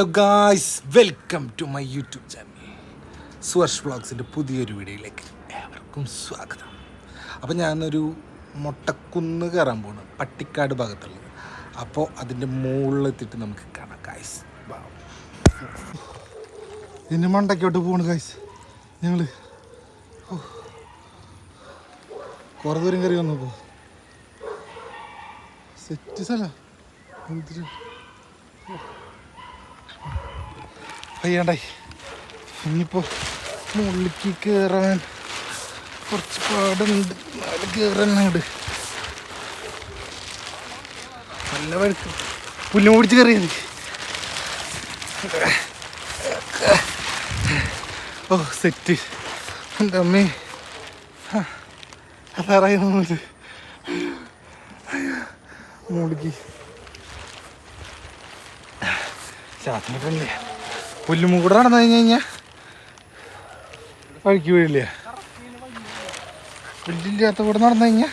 Hello guys welcome to my YouTube channel Suvarsh വ്ളോഗ്സിന്റെ പുതിയൊരു വീഡിയോയിലേക്ക് ഏവർക്കും സ്വാഗതം. അപ്പോൾ ഞാനൊരു മുട്ടക്കുന്ന് കയറാൻ പോണ്. പട്ടിക്കാട് ഭാഗത്തുള്ളത്. അപ്പോൾ അതിന്റെ മുകളിലെത്തിയിട്ട് നമുക്ക് കാണാം ഗായ്സ് ഇനി മണ്ടയ്ക്കോട്ട് പോണ് ഗായ്സ് ഞങ്ങൾ കുറേ ദൂരം കയറി വന്നു പോ സെറ്റ് സ്ഥലം. എന്തൊരു അയ്യാണ്ടായി ഇനിയിപ്പോൾ മുള്ളിക്ക് കയറാൻ കുറച്ച് പാടുണ്ട്. നാല് കയറാനുണ്ട് നല്ല വഴുക്ക്. പുല്ല് മുടിച്ച് കയറിയത് ഓ സെറ്റ്. എന്റെ അമ്മേ. ആ, മുളുക്കി തോന്നുന്നത് മുകളിലേക്ക് കൂടെ നടന്നു കഴിഞ്ഞ്. കഴിഞ്ഞാൽ വഴിക്ക് വീഴില്ല? പുല്ലില്ലാത്ത കൂടെ നടന്നു കഴിഞ്ഞാൽ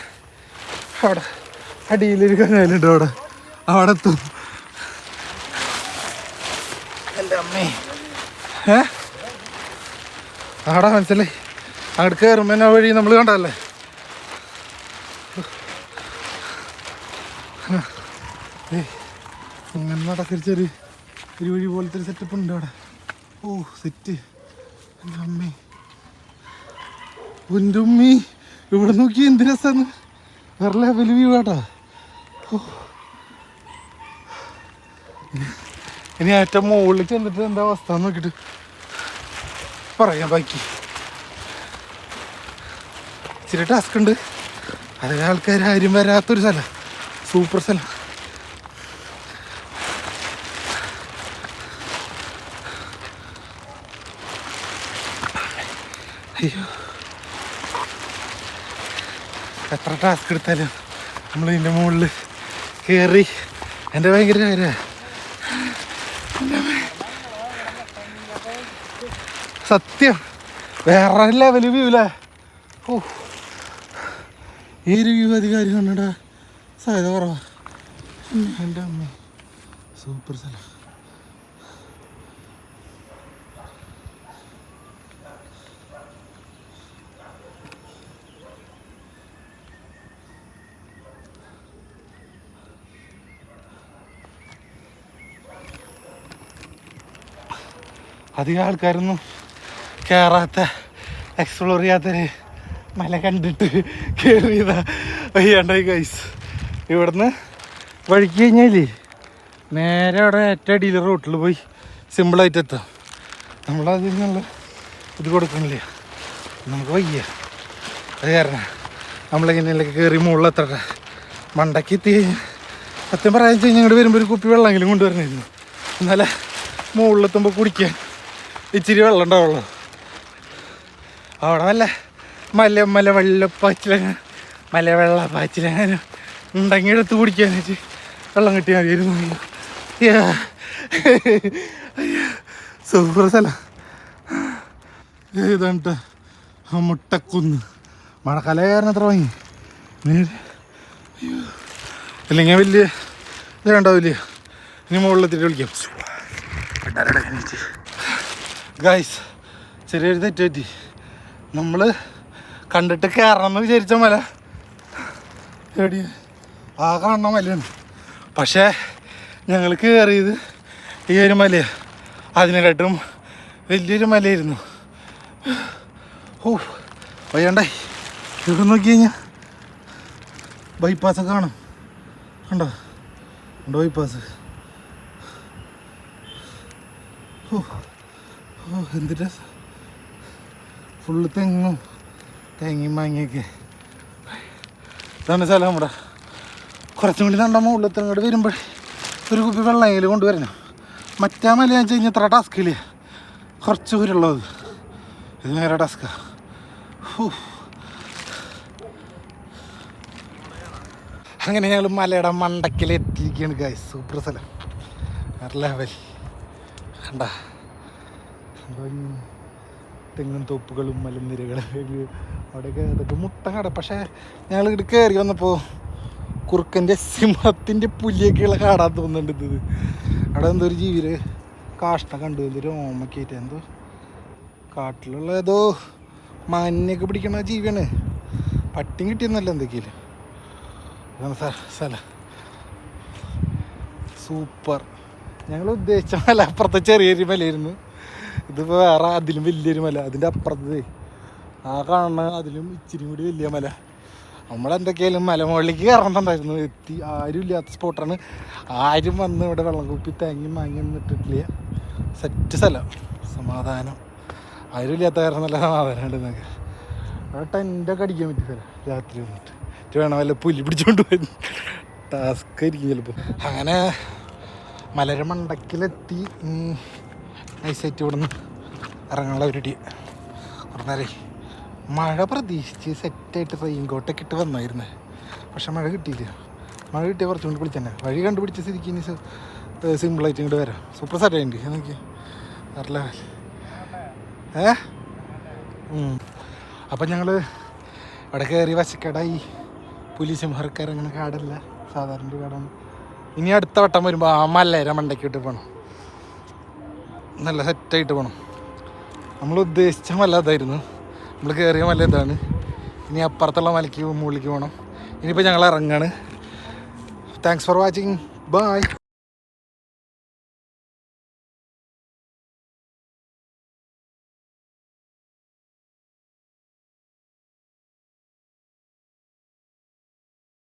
അവിടെ അടിയിലൊരു കനാലുണ്ട് അവിടെ. അവിടെ എത്തും. എന്റെ അമ്മേ. ഏ? അവിടെ മനസ്സിലായി. അങ്ങോട്ട് കയറുമ്പോൾ ആ വഴി നമ്മൾ കണ്ടല്ലേ ഇങ്ങനെ നടക്കൊരു ചെറിയ. ഒരു വഴി പോലത്തെ ഒരു സെറ്റപ്പ് ഉണ്ട് അവിടെ. ഓ സെറ്റ് അമ്മേ. എന്റെ ഉമ്മി ഇവിടെ നോക്കി എന്ത് രസമാണ് വേറെ ലെവൽ വ്യൂ. ഇനി ഏറ്റവും മുകളിൽ ചെന്നിട്ട് എന്താ അവസ്ഥ എന്ന് നോക്കിയിട്ട് പറയാം ബാക്കി. ഇച്ചിരി ടാസ്ക് ഉണ്ട്. അതിലെ ആൾക്കാർ ആരും വരാത്തൊരു സ്ഥലം. സൂപ്പർ സ്ഥലം. അയ്യോ. എത്ര ടാസ്ക് എടുത്താലും നമ്മൾ ഇതിന്റെ മുകളിൽ കയറി എന്റെ ഭയങ്കര കാര്യ. സത്യം. വേറെ ലെവൽ വ്യൂ അല്ലേ ഓ. ഒരു വ്യൂ അധികാരി കണ്ടാ സാധ്യത കുറവാ. എന്റെ അമ്മ. സൂപ്പർ സ്ഥലം. അധികം ആൾക്കാരൊന്നും കയറാത്ത എക്സ്പ്ലോർ ചെയ്യാത്തൊരു മല കണ്ടിട്ട് കയറിയതാ വയ്യാണ്ടായി ഗൈസ് ഇവിടുന്ന് വഴിക്ക് കഴിഞ്ഞാലേ നേരെ അവിടെ ഏറ്റവും അടിയിൽ റോട്ടിൽ പോയി സിമ്പിളായിട്ട് എത്താം. നമ്മളതിൽ നിന്നുള്ള ഇത് കൊടുക്കണില്ല? നമുക്ക് വയ്യ. അത് കാരണം നമ്മളിങ്ങനെയൊക്കെ കയറി മുകളിലെത്തട്ടെ മണ്ടയ്ക്ക് എത്തി കഴിഞ്ഞാൽ സത്യം പറയാൻ വെച്ച് കഴിഞ്ഞാൽ ഇങ്ങോട്ട് വരുമ്പോൾ ഒരു കുപ്പി വെള്ളമെങ്കിലും കൊണ്ടുവരണമായിരുന്നു എന്നാലേ മുകളിലെത്തുമ്പോൾ കുടിക്കാൻ ഇച്ചിരി വെള്ളം ഉണ്ടാവുള്ളൂ. അവിടെ വല്ല മല മല വെള്ളപ്പാച്ചിലങ്ങനെ മല വെള്ളപ്പാച്ചിലങ്ങനെ ഉണ്ടെങ്കിൽ എടുത്ത് കുടിക്കാനായിട്ട് വെള്ളം കിട്ടിയാൽ മതിയായിരുന്നു. സൂപ്പർ സ്ഥലം. ആ മുട്ടക്കുന്ന്. മഴക്കാല കാരണം അത്ര വാങ്ങി. അല്ലെങ്കിൽ വലിയ ഇത് ഉണ്ടാവില്ല ഇനി മുകളിലെത്തിട്ട് വിളിക്കാം. ഗായ്സ് ചെറിയൊരു തെറ്റ് പറ്റി. നമ്മൾ കണ്ടിട്ട് കയറണം എന്ന് വിചാരിച്ച മല. എവിടെ ആ കാണുന്ന മലയാണ്. പക്ഷേ ഞങ്ങൾ കയറിയത് ഈ ഒരു മലയാണ് അതിനെക്കാട്ടും വലിയൊരു മലയായിരുന്നു. ഓ വയ്യണ്ടായി. ഇവിടെ നോക്കി കഴിഞ്ഞാൽ ബൈപ്പാസ് കാണും. കണ്ടോ? ഉണ്ടോ ബൈപ്പാസ് ഓ ഓ എന്ത് രസം. ഫുള്ള് തെങ്ങും തേങ്ങയും മാങ്ങയൊക്കെ. ഇതാണ് സ്ഥലം നമ്മുടെ കുറച്ചും കൂടി നല്ല മുകളിലത്തെ അങ്ങോട്ട് വരുമ്പോൾ ഒരു കുപ്പി വെള്ളമെങ്കിലും കൊണ്ടുവരണം. മറ്റാ മല ഞാൻ കഴിഞ്ഞാൽ ഇത്ര ടാസ്കില്ല കുറച്ച് ദൂരമുള്ളത്. ഇത് നേരെ ടാസ്കാ അങ്ങനെ ഞങ്ങൾ മലയുടെ മണ്ടക്കിലെത്തിയിരിക്കുകയാണ് ഗായ് സൂപ്പർ സ്ഥലം. വേറെ ലെവൽ കണ്ട? തെങ്ങും തോപ്പുകളും മലനിരകളും അവിടെയൊക്കെ അതൊക്കെ മുട്ട കട പക്ഷേ ഞങ്ങൾ ഇങ്ങോട്ട് കയറി വന്നപ്പോൾ കുറുക്കന്റെ സിംഹത്തിന്റെ പുലിയൊക്കെയുള്ള കാടാൻ തോന്നുന്നുണ്ട് ഇത്. അവിടെ എന്തോ ഒരു ജീവിയിൽ കാഷ്ട കണ്ടു. എന്തൊരു ഓമക്കായിട്ട് എന്തോ കാട്ടിലുള്ള ഏതോ മാനിനെയൊക്കെ പിടിക്കണ ജീവിയാണ്. പട്ടിയും കിട്ടിയെന്നല്ല എന്തൊക്കെയില്ല അതാണ് സ്ഥ- സ്ഥലം. സൂപ്പർ. ഞങ്ങൾ ഉദ്ദേശിച്ച മല അപ്പുറത്തെ ചെറിയൊരു മലയായിരുന്നു. ഇതിപ്പോൾ വേറെ അതിലും വലിയൊരു മല. അതിന്റെ അപ്പുറത്ത് ആ കാണുന്ന അതിലും ഇച്ചിരി കൂടി വലിയ മല. നമ്മളെന്തൊക്കെയായാലും മലമുകളിലേക്ക് കയറണ്ടായിരുന്നു എത്തി ആരും ഇല്ലാത്ത സ്പോട്ടാണ് ആരും വന്ന് ഇവിടെ വെള്ളം കുപ്പി തേങ്ങി മാങ്ങി ഇട്ടിട്ടില്ല. സെറ്റ് സ്ഥലം. സമാധാനം. ആരും ഇല്ലാത്ത കാരണം നല്ല സമാധാനം ഉണ്ട് നിങ്ങൾക്ക് അവിടെ ടെന്റൊക്കെ അടിക്കാൻ പറ്റിയ സ്ഥലം രാത്രി വന്നിട്ട്. വേണം വല്ല പുലി പിടിച്ചുകൊണ്ട് പോയി. ടാസ്ക് ആയിരിക്കും ചിലപ്പോൾ അങ്ങനെ മലര മണ്ടക്കിലെത്തി. നൈസായിട്ട് ഇവിടെ നിന്ന് ഇറങ്ങാനുള്ള പരിപാടി പറഞ്ഞാലേ മഴ പ്രതീക്ഷിച്ച് സെറ്റായിട്ട് റെയിൻ കോട്ടൊക്കെ ഇട്ട് വന്നായിരുന്നു. പക്ഷെ മഴ കിട്ടിയില്ല. മഴ കിട്ടിയ കുറച്ചും കൂടി തന്നെ വഴി കണ്ടുപിടിച്ച സ്ഥിതിക്ക് ഇനി സിമ്പിളായിട്ട് ഇങ്ങോട്ട് വരാം. സൂപ്പർ സെറ്റായിട്ടുണ്ട് നോക്കി അറിയില്ല ഏ? അപ്പം ഞങ്ങൾ ഇവിടെ കയറി വശക്കടായി. പുലിശന്മാർക്കാർ അങ്ങനെ കാടല്ല. സാധാരണ ഒരു കാടാണ്. ഇനി അടുത്ത വട്ടം വരുമ്പോൾ ആ മല്ലേര മണ്ടയ്ക്ക് ഇട്ട് പോകണം നല്ല സെറ്റായിട്ട് പോകണം നമ്മൾ ഉദ്ദേശിച്ച മല അതായിരുന്നു. നമ്മൾ കയറിയ മല ഇതാണ്. ഇനി അപ്പുറത്തുള്ള മലയ്ക്ക് മുകളിലേക്ക് പോകണം ഇനിയിപ്പോൾ ഞങ്ങൾ ഇറങ്ങാണ്. Thanks for watching bye